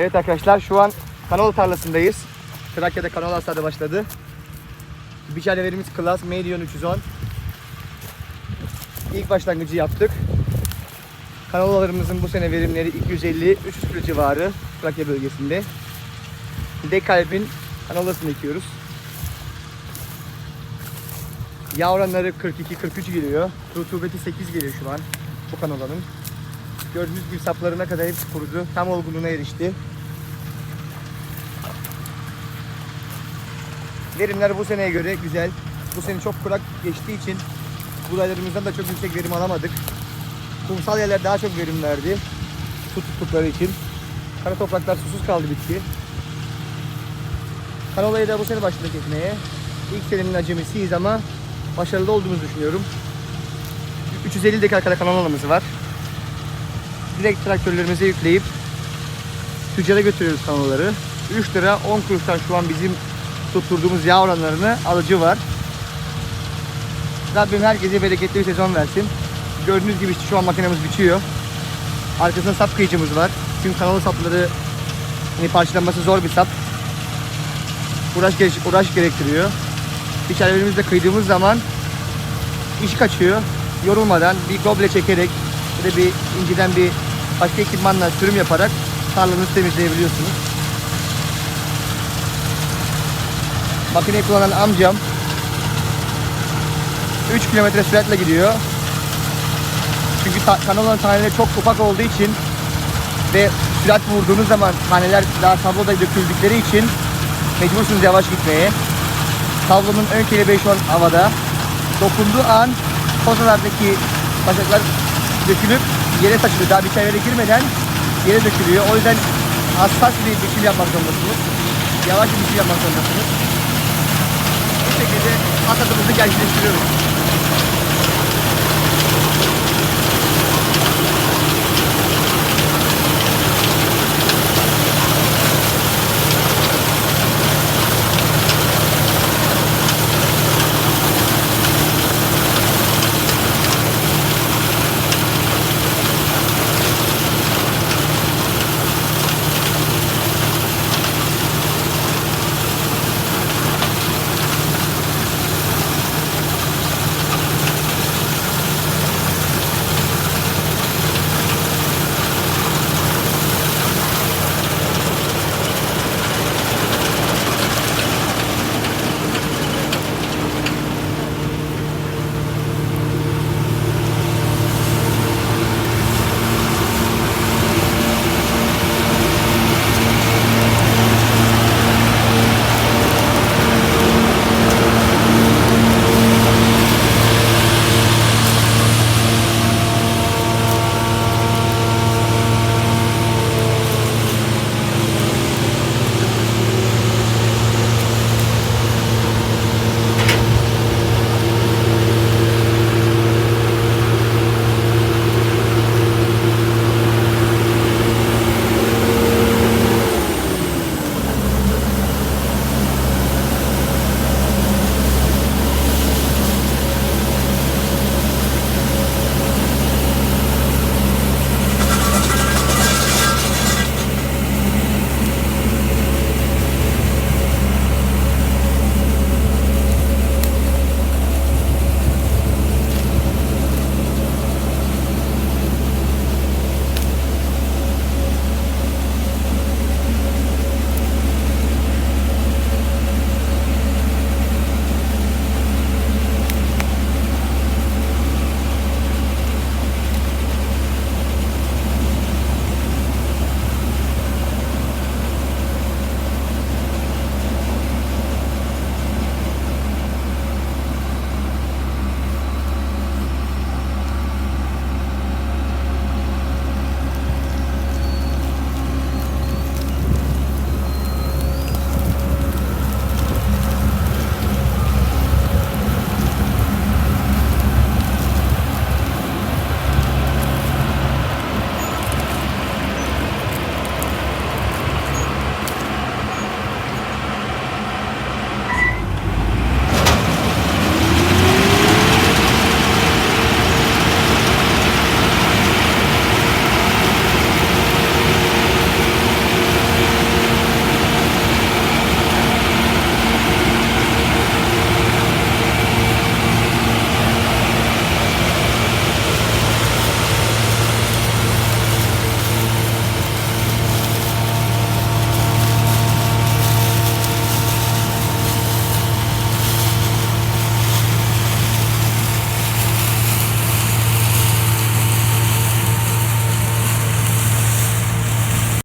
Evet arkadaşlar şu an kanola tarlasındayız. Trakya'da kanola hasadı başladı. Biçerle verimiz Class Medion 310. İlk başlangıcı yaptık. Kanolalarımızın bu sene verimleri 250-300 kilo civarı Trakya bölgesinde. Dekalb'in kanolasını ekiyoruz. Yağ oranları 42-43 geliyor. Rutubeti 8 geliyor şu an bu kanolanın. Gördüğünüz gibi saplarına kadar hepsi kurudu. Tam olgunluğuna erişti. Verimler bu seneye göre güzel. Bu sene çok kurak geçtiği için buğdaylarımızdan da çok yüksek verim alamadık. Kumsal yerler daha çok verim verdi. Su tuttukları için. Kara topraklar susuz kaldı bitti. Kanolayı da bu sene başladık ekmeye. İlk senenin acemisiyiz ama başarılı olduğumuzu düşünüyorum. 350 dekar kadar kanolamız var. Direkt traktörlerimize yükleyip tüccara götürüyoruz kanalları. 3 lira 10 kuruştan şu an bizim tutturduğumuz yağ oranlarını alıcı var. Rabbim herkese bereketli bir sezon versin. Gördüğünüz gibi işte şu an makinemiz biçiyor. Arkasında sap kıyıcımız var. Çünkü kanalı sapları hani parçalanması zor bir sap. Uğraş, uğraş gerektiriyor. İçerilerimizde kıydığımız zaman iş kaçıyor. Yorulmadan bir goble çekerek ya bir inciden bir başka ekipmanla sürüm yaparak tarlanızı temizleyebiliyorsunuz. Makineyi kullanan amcam 3 kilometre süratle gidiyor. Çünkü ta- kanolanın taneleri çok ufak olduğu için ve sürat vurduğunuz zaman taneler daha tabloda döküldükleri için mecbursunuz yavaş gitmeye. Tablonun ön kelebeği şu an havada. Dokunduğu an posalardaki başaklar dökülüp yere saçılıyor. Daha bir çayvere girmeden yere dökülüyor. O yüzden hassas bir biçim yapmak zorundasınız. Yavaş bir biçim yapmak zorundasınız. Bu şekilde hasadımızı gerçekleştiriyoruz.